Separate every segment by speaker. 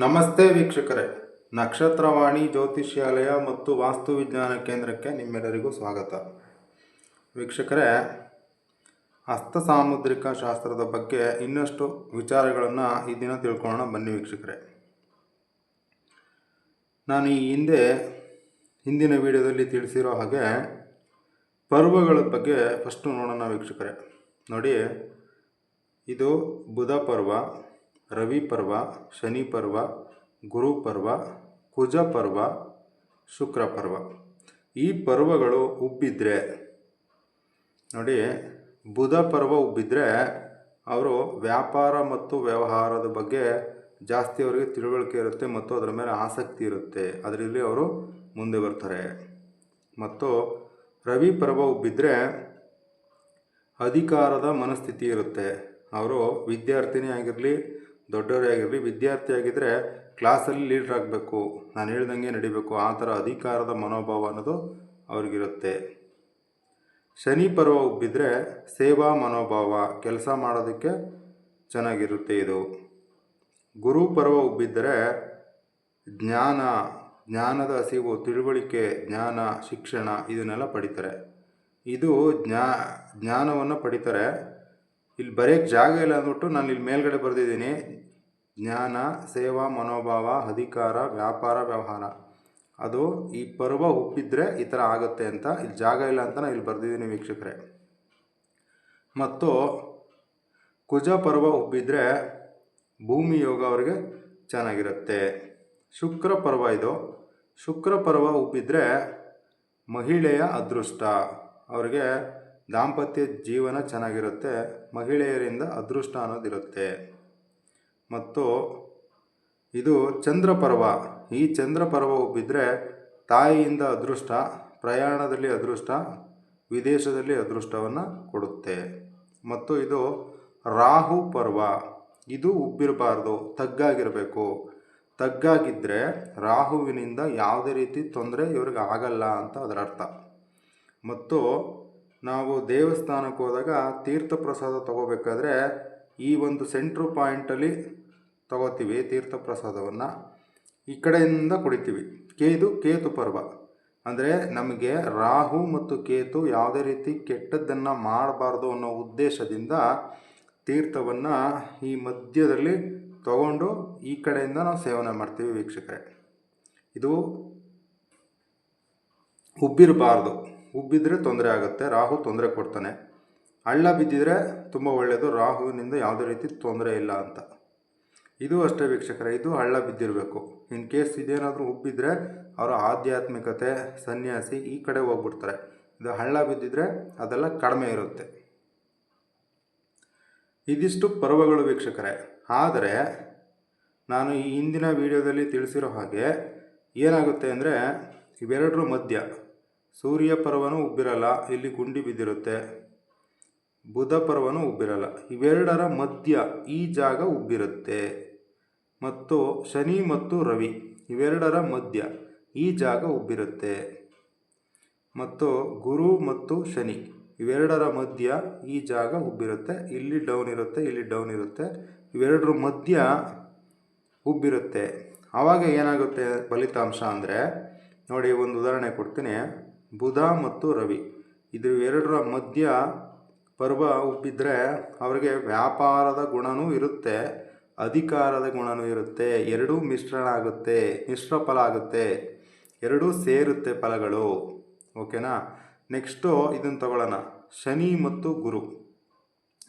Speaker 1: ನಮಸ್ತೆ ವೀಕ್ಷಕರೇ. ನಕ್ಷತ್ರವಾಣಿ ಜ್ಯೋತಿಷ್ಯಾಲಯ ಮತ್ತು ವಾಸ್ತುವಿಜ್ಞಾನ ಕೇಂದ್ರಕ್ಕೆ ನಿಮ್ಮೆಲ್ಲರಿಗೂ ಸ್ವಾಗತ. ವೀಕ್ಷಕರೇ ಹಸ್ತ ಸಾಮುದ್ರಿಕ ಶಾಸ್ತ್ರದ ಬಗ್ಗೆ ಇನ್ನಷ್ಟು ವಿಚಾರಗಳನ್ನು ಈ ದಿನ ತಿಳ್ಕೊಳ್ಳೋಣ. ಬನ್ನಿ ವೀಕ್ಷಕರೇ. ನಾನು ಈ ಹಿಂದೆ ಹಿಂದಿನ ವಿಡಿಯೋದಲ್ಲಿ ತಿಳಿಸಿರೋ ಹಾಗೆ ಪರ್ವಗಳ ಬಗ್ಗೆ ಫಸ್ಟು ನೋಡೋಣ ವೀಕ್ಷಕರೇ. ನೋಡಿ, ಇದು ಬುಧ ಪರ್ವ. ರವಿ ಪರ್ವ, ಶನಿ ಪರ್ವ, ಗುರು ಪರ್ವ, ಕುಜ ಪರ್ವ, ಶುಕ್ರ ಪರ್ವ. ಈ ಪರ್ವಗಳು ಉಬ್ಬಿದ್ರೆ, ನೋಡಿ, ಬುಧ ಪರ್ವ ಉಬ್ಬಿದ್ರೆ ಅವರು ವ್ಯಾಪಾರ ಮತ್ತು ವ್ಯವಹಾರದ ಬಗ್ಗೆ ಜಾಸ್ತಿ ಅವರಿಗೆ ತಿಳುವಳಿಕೆ ಇರುತ್ತೆ ಮತ್ತು ಅದರ ಮೇಲೆ ಆಸಕ್ತಿ ಇರುತ್ತೆ. ಅದರಲ್ಲಿ ಅವರು ಮುಂದೆ ಬರ್ತಾರೆ. ಮತ್ತು ರವಿ ಪರ್ವ ಉಬ್ಬಿದ್ರೆ ಅಧಿಕಾರದ ಮನಸ್ಥಿತಿ ಇರುತ್ತೆ. ಅವರು ವಿದ್ಯಾರ್ಥಿನಿ ಆಗಿರಲಿ ದೊಡ್ಡವರೇ ಆಗಿರಲಿ ವಿದ್ಯಾರ್ಥಿ ಆಗಿದ್ದರೆ ಕ್ಲಾಸಲ್ಲಿ ಲೀಡ್ರ್ ಆಗಬೇಕು, ನಾನು ಹೇಳ್ದಂಗೆ ನಡಿಬೇಕು, ಆ ಥರ ಅಧಿಕಾರದ ಮನೋಭಾವ ಅನ್ನೋದು ಅವ್ರಿಗಿರುತ್ತೆ. ಶನಿ ಪರ್ವ ಉಬ್ಬಿದ್ರೆ ಸೇವಾ ಮನೋಭಾವ, ಕೆಲಸ ಮಾಡೋದಕ್ಕೆ ಚೆನ್ನಾಗಿರುತ್ತೆ ಇದು. ಗುರು ಪರ್ವ ಉಬ್ಬಿದ್ದರೆ ಜ್ಞಾನ, ಜ್ಞಾನದ ಹಸಿವು, ತಿಳುವಳಿಕೆ, ಜ್ಞಾನ, ಶಿಕ್ಷಣ ಇದನ್ನೆಲ್ಲ ಪಡಿತಾರೆ. ಇದು ಜ್ಞಾ, ಜ್ಞಾನವನ್ನು ಪಡಿತಾರೆ. ಇಲ್ಲಿ ಬರೆಯೋಕ್ಕೆ ಜಾಗ ಇಲ್ಲ ಅಂದ್ಬಿಟ್ಟು ನಾನು ಇಲ್ಲಿ ಮೇಲ್ಗಡೆ ಬರೆದಿದ್ದೀನಿ. ಜ್ಞಾನ, ಸೇವಾ, ಮನೋಭಾವ, ಅಧಿಕಾರ, ವ್ಯಾಪಾರ, ವ್ಯವಹಾರ. ಅದು ಈ ಪರ್ವ ಉಬ್ಬಿದ್ರೆ ಈ ಥರ ಆಗುತ್ತೆ ಅಂತ ಇಲ್ಲಿ ಜಾಗ ಇಲ್ಲ ಅಂತ ನಾನು ಇಲ್ಲಿ ಬರೆದಿದ್ದೀನಿ ವೀಕ್ಷಕರೇ. ಮತ್ತು ಕುಜ ಪರ್ವ ಉಬ್ಬಿದ್ರೆ ಭೂಮಿ ಯೋಗ ಅವರಿಗೆ ಚೆನ್ನಾಗಿರುತ್ತೆ. ಶುಕ್ರ ಪರ್ವ ಇದು. ಶುಕ್ರ ಪರ್ವ ಉಬ್ಬಿದ್ರೆ ಮಹಿಳೆಯ ಅದೃಷ್ಟ. ಅವರಿಗೆ ದಾಂಪತ್ಯ ಜೀವನ ಚೆನ್ನಾಗಿರುತ್ತೆ, ಮಹಿಳೆಯರಿಂದ ಅದೃಷ್ಟ ಅನ್ನೋದಿರುತ್ತೆ. ಮತ್ತು ಇದು ಚಂದ್ರ ಪರ್ವ ಈ ಚಂದ್ರ ಪರ್ವ ಉಬ್ಬಿದ್ರೆ ತಾಯಿಯಿಂದ ಅದೃಷ್ಟ, ಪ್ರಯಾಣದಲ್ಲಿ ಅದೃಷ್ಟ, ವಿದೇಶದಲ್ಲಿ ಅದೃಷ್ಟವನ್ನು ಕೊಡುತ್ತೆ. ಮತ್ತು ಇದು ರಾಹು ಪರ್ವ. ಇದು ಉಬ್ಬಿರಬಾರ್ದು, ತಗ್ಗಾಗಿರಬೇಕು. ತಗ್ಗಾಗಿದ್ದರೆ ರಾಹುವಿನಿಂದ ಯಾವುದೇ ರೀತಿ ತೊಂದರೆ ಇವ್ರಿಗೆ ಆಗಲ್ಲ ಅಂತ ಅದರ ಅರ್ಥ ಮತ್ತು ನಾವು ದೇವಸ್ಥಾನಕ್ಕೆ ಹೋದಾಗ ತೀರ್ಥ ಪ್ರಸಾದ ತಗೋಬೇಕಾದ್ರೆ ಈ ಒಂದು ಸೆಂಟ್ರ್ ಪಾಯಿಂಟಲ್ಲಿ ತಗೋತೀವಿ ತೀರ್ಥ ಪ್ರಸಾದವನ್ನು ಈ ಕಡೆಯಿಂದ ಕುಡಿತೀವಿ. ಕೇದು, ಕೇತು ಪರ್ವ. ಅಂದರೆ ನಮಗೆ ರಾಹು ಮತ್ತು ಕೇತು ಯಾವುದೇ ರೀತಿ ಕೆಟ್ಟದ್ದನ್ನು ಮಾಡಬಾರ್ದು ಅನ್ನೋ ಉದ್ದೇಶದಿಂದ ತೀರ್ಥವನ್ನು ಈ ಮಧ್ಯದಲ್ಲಿ ತಗೊಂಡು ಈ ಕಡೆಯಿಂದ ನಾವು ಸೇವನೆ ಮಾಡ್ತೀವಿ ವೀಕ್ಷಕರೇ. ಇದು ಉಬ್ಬಿರಬಾರ್ದು. ಉಬ್ಬಿದ್ರೆ ತೊಂದರೆ ಆಗುತ್ತೆ, ರಾಹು ತೊಂದರೆ ಕೊಡ್ತಾನೆ. ಹಳ್ಳ ಬಿದ್ದಿದ್ರೆ ತುಂಬ ಒಳ್ಳೆಯದು ರಾಹುವಿನಿಂದ ಯಾವುದೇ ರೀತಿ ತೊಂದರೆ ಇಲ್ಲ ಅಂತ. ಇದು ಅಷ್ಟೇ ವೀಕ್ಷಕರೇ, ಇದು ಹಳ್ಳ ಬಿದ್ದಿರಬೇಕು. ಇನ್ ಕೇಸ್ ಇದೇನಾದರೂ ಉಬ್ಬಿದ್ರೆ ಅವರ ಆಧ್ಯಾತ್ಮಿಕತೆ, ಸನ್ಯಾಸಿ ಈ ಕಡೆ ಹೋಗ್ಬಿಡ್ತಾರೆ. ಇದು ಹಳ್ಳ ಬಿದ್ದಿದ್ರೆ ಅದೆಲ್ಲ ಕಡಿಮೆ ಇರುತ್ತೆ. ಇದಿಷ್ಟು ಪರ್ವಗಳು ವೀಕ್ಷಕರೇ. ಆದರೆ ನಾನು ಈ ಹಿಂದಿನ ವಿಡಿಯೋದಲ್ಲಿ ತಿಳಿಸಿರೋ ಹಾಗೆ ಏನಾಗುತ್ತೆ ಅಂದರೆ ಇವೆರಡರ ಮಧ್ಯ ಸೂರ್ಯ ಪರ್ವನೂ ಉಬ್ಬಿರಲ್ಲ, ಇಲ್ಲಿ ಗುಂಡಿ ಬಿದ್ದಿರುತ್ತೆ. ಬುಧ ಪರ್ವನೂ ಉಬ್ಬಿರಲ್ಲ. ಇವೆರಡರ ಮಧ್ಯ ಈ ಜಾಗ ಉಬ್ಬಿರುತ್ತೆ. ಮತ್ತು ಶನಿ ಮತ್ತು ರವಿ, ಇವೆರಡರ ಮಧ್ಯ ಈ ಜಾಗ ಉಬ್ಬಿರುತ್ತೆ. ಮತ್ತು ಗುರು ಮತ್ತು ಶನಿ, ಇವೆರಡರ ಮಧ್ಯ ಈ ಜಾಗ ಉಬ್ಬಿರುತ್ತೆ. ಇಲ್ಲಿ ಡೌನ್ ಇರುತ್ತೆ, ಇಲ್ಲಿ ಡೌನ್ ಇರುತ್ತೆ. ಇವೆರಡರ ಮಧ್ಯ ಉಬ್ಬಿರುತ್ತೆ. ಆವಾಗ ಏನಾಗುತ್ತೆ ಫಲಿತಾಂಶ ಅಂದರೆ, ನೋಡಿ ಒಂದು ಉದಾಹರಣೆ ಕೊಡ್ತೀನಿ. ಬುಧ ಮತ್ತು ರವಿ. ಇದು ಎರಡರ ಮಧ್ಯ ಪರ್ವ ಉಬ್ಬಿದ್ರೆ ಅವರಿಗೆ ವ್ಯಾಪಾರದ ಗುಣನೂ ಇರುತ್ತೆ, ಅಧಿಕಾರದ ಗುಣನೂ ಇರುತ್ತೆ, ಎರಡೂ ಮಿಶ್ರಣ ಆಗುತ್ತೆ ಮಿಶ್ರ ಫಲ ಆಗುತ್ತೆ, ಎರಡೂ ಸೇರುತ್ತೆ ಫಲಗಳು. ಓಕೆನಾ? ನೆಕ್ಸ್ಟು ಇದನ್ನು ತಗೊಳ್ಳೋಣ. ಶನಿ ಮತ್ತು ಗುರು.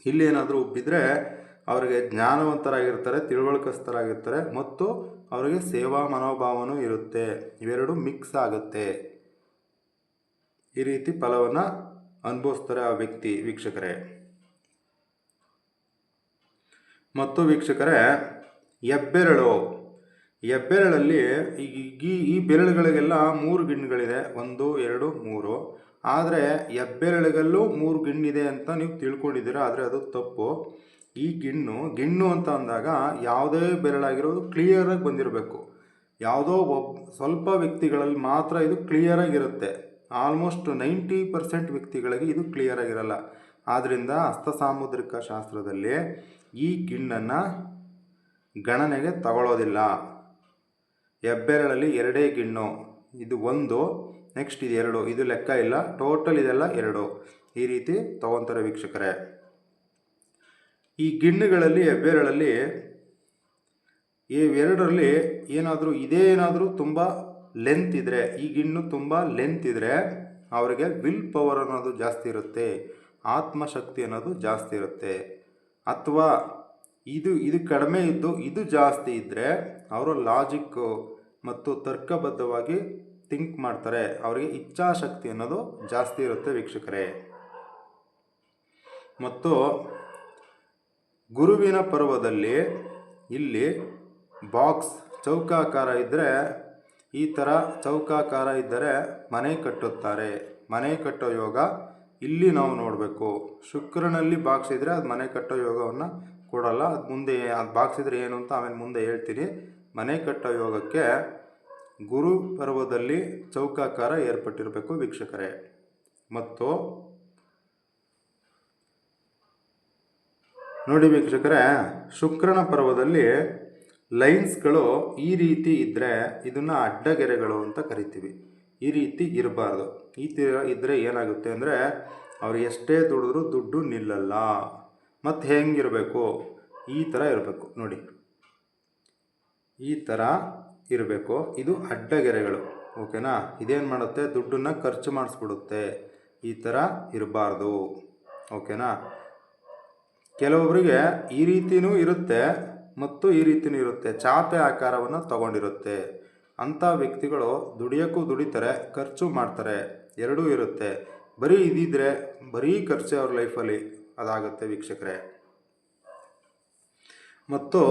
Speaker 1: ಇಲ್ಲೇನಾದರೂ ಉಬ್ಬಿದ್ರೆ ಅವರಿಗೆ ಜ್ಞಾನವಂತರಾಗಿರ್ತಾರೆ, ತಿಳುವಳಿಕಸ್ಥರಾಗಿರ್ತಾರೆ, ಮತ್ತು ಅವರಿಗೆ ಸೇವಾ ಮನೋಭಾವನೂ ಇರುತ್ತೆ. ಇವೆರಡು ಮಿಕ್ಸ್ ಆಗುತ್ತೆ. ಈ ರೀತಿ ಫಲವನ್ನು ಅನುಭವಿಸ್ತಾರೆ ಆ ವ್ಯಕ್ತಿ ವೀಕ್ಷಕರೇ. ಮತ್ತು ವೀಕ್ಷಕರೇ, ಹೆಬ್ಬೆರಳು. ಹೆಬ್ಬೆರಳಲ್ಲಿ ಈ ಈ ಬೆರಳುಗಳಿಗೆಲ್ಲ ಮೂರು ಗಿಣ್ಣುಗಳಿದೆ. ಒಂದು, ಎರಡು, ಮೂರು. ಆದರೆ ಹೆಬ್ಬೆರಳಿಗಲ್ಲೂ ಮೂರು ಗಿಣ್ಣಿದೆ ಅಂತ ನೀವು ತಿಳ್ಕೊಂಡಿದ್ದೀರಾ? ಆದರೆ ಅದು ತಪ್ಪು. ಈ ಗಿಣ್ಣು ಗಿಣ್ಣು ಅಂತ ಅಂದಾಗ ಯಾವುದೇ ಬೆರಳಾಗಿರೋದು ಕ್ಲಿಯರಾಗಿ ಬಂದಿರಬೇಕು. ಯಾವುದೋ ಒಬ್ಬ ಸ್ವಲ್ಪ ವ್ಯಕ್ತಿಗಳಲ್ಲಿ ಮಾತ್ರ ಇದು ಕ್ಲಿಯರಾಗಿರುತ್ತೆ. ಆಲ್ಮೋಸ್ಟ್ ನೈಂಟಿ ಪರ್ಸೆಂಟ್ ವ್ಯಕ್ತಿಗಳಿಗೆ ಇದು ಕ್ಲಿಯರ್ ಆಗಿರಲ್ಲ. ಆದ್ದರಿಂದ ಹಸ್ತ ಸಾಮುದ್ರಿಕ ಶಾಸ್ತ್ರದಲ್ಲಿ ಈ ಗಿಣ್ಣನ್ನು ಗಣನೆಗೆ ತಗೊಳ್ಳೋದಿಲ್ಲ ಹೆಬ್ಬೆರಳಲ್ಲಿ ಎರಡೇ ಗಿಣ್ಣು, ಇದು ಒಂದು ನೆಕ್ಸ್ಟ್ ಇದು ಎರಡು, ಇದು ಲೆಕ್ಕ ಇಲ್ಲ ಟೋಟಲ್ ಇದೆಲ್ಲ ಎರಡು. ಈ ರೀತಿ ತಗೊಂತಾರೆ ವೀಕ್ಷಕರೇ. ಈ ಗಿಣ್ಣುಗಳಲ್ಲಿ, ಹೆಬ್ಬೆರಳಲ್ಲಿ ಇವೆರಡರಲ್ಲಿ ಏನಾದರೂ, ಇದೇ ಏನಾದರೂ ತುಂಬ ಲೆಂತ್ ಇದ್ದರೆ ಈ ಗಿಣ್ಣು ತುಂಬ ಲೆಂತ್ ಇದ್ದರೆ ಅವರಿಗೆ ವಿಲ್ ಪವರ್ ಅನ್ನೋದು ಜಾಸ್ತಿ ಇರುತ್ತೆ. ಆತ್ಮಶಕ್ತಿ ಅನ್ನೋದು ಜಾಸ್ತಿ ಇರುತ್ತೆ. ಅಥವಾ ಇದು ಇದು ಕಡಿಮೆ ಇದ್ದು, ಇದು ಜಾಸ್ತಿ ಇದ್ದರೆ ಅವರು ಲಾಜಿಕ್ಕು ಮತ್ತು ತರ್ಕಬದ್ಧವಾಗಿ ಥಿಂಕ್ ಮಾಡ್ತಾರೆ. ಅವರಿಗೆ ಇಚ್ಛಾಶಕ್ತಿ ಅನ್ನೋದು ಜಾಸ್ತಿ ಇರುತ್ತೆ ವೀಕ್ಷಕರೇ. ಮತ್ತು ಗುರುವಿನ ಪರ್ವದಲ್ಲಿ ಇಲ್ಲಿ ಬಾಕ್ಸ್ ಚೌಕಾಕಾರ ಇದ್ದರೆ ಈ ಥರ ಚೌಕಾಕಾರ ಇದ್ದರೆ ಮನೆ ಕಟ್ಟುತ್ತಾರೆ. ಮನೆ ಕಟ್ಟೋ ಯೋಗ ಇಲ್ಲಿ ನಾವು ನೋಡಬೇಕು. ಶುಕ್ರನಲ್ಲಿ ಬಾಕ್ಸ್ ಇದ್ದರೆ ಅದು ಮನೆ ಕಟ್ಟೋ ಯೋಗವನ್ನು ಕೊಡಲ್ಲ. ಅದು ಮುಂದೆ ಅದು ಇದ್ದರೆ ಏನು ಅಂತ ಆಮೇಲೆ ಮುಂದೆ ಹೇಳ್ತೀನಿ. ಮನೆ ಕಟ್ಟೋ ಯೋಗಕ್ಕೆ ಗುರು ಪರ್ವದಲ್ಲಿ ಚೌಕಾಕಾರ ಏರ್ಪಟ್ಟಿರಬೇಕು ವೀಕ್ಷಕರೇ. ಮತ್ತು ನೋಡಿ ವೀಕ್ಷಕರೇ, ಶುಕ್ರನ ಪರ್ವದಲ್ಲಿ ಲೈನ್ಸ್ಗಳು ಈ ರೀತಿ ಇದ್ದರೆ ಇದನ್ನು ಅಡ್ಡಗೆರೆಗಳು ಅಂತ ಕರಿತೀವಿ. ಈ ರೀತಿ ಇರಬಾರ್ದು. ಈ ಥರ ಇದ್ದರೆ ಏನಾಗುತ್ತೆ ಅಂದರೆ ಅವ್ರು ಎಷ್ಟೇ ದುಡಿದ್ರೂ ದುಡ್ಡು ನಿಲ್ಲಲ್ಲ. ಮತ್ತು ಹೆಂಗಿರಬೇಕು? ಈ ಥರ ಇರಬೇಕು. ನೋಡಿ. ಈ ಥರ ಇರಬೇಕು. ಇದು ಅಡ್ಡಗೆರೆಗಳು. ಓಕೆನಾ? ಇದೇನು ಮಾಡುತ್ತೆ? ದುಡ್ಡನ್ನು ಖರ್ಚು ಮಾಡಿಸ್ಬಿಡುತ್ತೆ. ಈ ಥರ ಇರಬಾರ್ದು. ಓಕೆನಾ? ಕೆಲವೊಬ್ಬರಿಗೆ ಈ ರೀತಿಯೂ ಇರುತ್ತೆ. ಮತ್ತು ಈ ರೀತಿಯೂ ಇರುತ್ತೆ ಚಾಪೆ ಆಕಾರವನ್ನು ತಗೊಂಡಿರುತ್ತೆ. ಅಂಥ ವ್ಯಕ್ತಿಗಳು ದುಡಿಯೋಕ್ಕೂ ದುಡಿತಾರೆ, ಖರ್ಚು ಮಾಡ್ತಾರೆ. ಎರಡೂ ಇರುತ್ತೆ. ಬರೀ ಇದಿದ್ರೆ ಬರೀ ಖರ್ಚು ಅವ್ರ ಲೈಫಲ್ಲಿ ಅದಾಗುತ್ತೆ ವೀಕ್ಷಕರೇ. ಮತ್ತು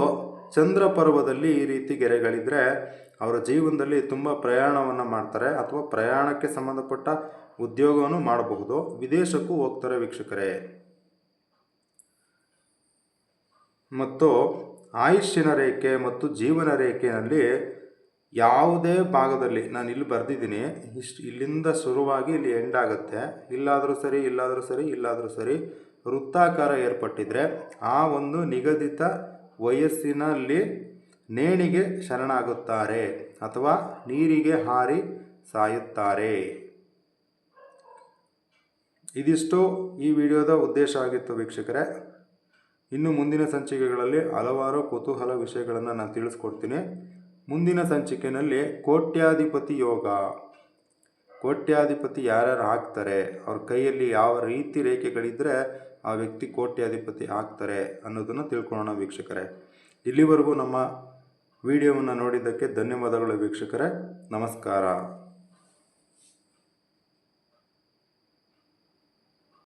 Speaker 1: ಚಂದ್ರ ಪರ್ವದಲ್ಲಿ ಈ ರೀತಿ ಗೆರೆಗಳಿದ್ರೆ ಅವರ ಜೀವನದಲ್ಲಿ ತುಂಬ ಪ್ರಯಾಣವನ್ನು ಮಾಡ್ತಾರೆ ಅಥವಾ ಪ್ರಯಾಣಕ್ಕೆ ಸಂಬಂಧಪಟ್ಟ ಉದ್ಯೋಗವನ್ನು ಮಾಡಬಹುದು. ವಿದೇಶಕ್ಕೂ ಹೋಗ್ತಾರೆ ವೀಕ್ಷಕರೇ. ಮತ್ತು ಆಯುಷ್ಯನ ರೇಖೆ ಮತ್ತು ಜೀವನ ರೇಖೆಯಲ್ಲಿ ಯಾವುದೇ ಭಾಗದಲ್ಲಿ ನಾನು ಇಲ್ಲಿ ಬರೆದಿದ್ದೀನಿ, ಇಷ್ಟು ಇಲ್ಲಿಂದ ಶುರುವಾಗಿ ಇಲ್ಲಿ ಎಂಡ್ ಆಗುತ್ತೆ. ಇಲ್ಲಾದರೂ ಸರಿ ಇಲ್ಲಾದರೂ ಸರಿ ಇಲ್ಲಾದರೂ ಸರಿ ವೃತ್ತಾಕಾರ ಏರ್ಪಟ್ಟಿದ್ರೆ ಆ ಒಂದು ನಿಗದಿತ ವಯಸ್ಸಿನಲ್ಲಿ ನೇಣಿಗೆ ಶರಣಾಗುತ್ತಾರೆ ಅಥವಾ ನೀರಿಗೆ ಹಾರಿ ಸಾಯುತ್ತಾರೆ. ಇದಿಷ್ಟು ಈ ವಿಡಿಯೋದ ಉದ್ದೇಶ ಆಗಿತ್ತು ವೀಕ್ಷಕರೇ. ಇನ್ನು ಮುಂದಿನ ಸಂಚಿಕೆಗಳಲ್ಲಿ ಹಲವಾರು ಕುತೂಹಲ ವಿಷಯಗಳನ್ನು ನಾನು ತಿಳಿಸ್ಕೊಡ್ತೀನಿ. ಮುಂದಿನ ಸಂಚಿಕೆಯಲ್ಲಿ ಕೋಟ್ಯಾಧಿಪತಿ ಯೋಗ. ಕೋಟ್ಯಾಧಿಪತಿ ಯಾರ್ಯಾರು ಆಗ್ತಾರೆ? ಅವ್ರ ಕೈಯಲ್ಲಿ ಯಾವ ರೀತಿ ರೇಖೆಗಳಿದ್ದರೆ ಆ ವ್ಯಕ್ತಿ ಕೋಟ್ಯಾಧಿಪತಿ ಆಗ್ತಾರೆ ಅನ್ನೋದನ್ನು ತಿಳ್ಕೊಳ್ಳೋಣ ವೀಕ್ಷಕರೇ. ಇಲ್ಲಿವರೆಗೂ ನಮ್ಮ ವಿಡಿಯೋವನ್ನು ನೋಡಿದ್ದಕ್ಕೆ ಧನ್ಯವಾದಗಳು ವೀಕ್ಷಕರೇ. ನಮಸ್ಕಾರ.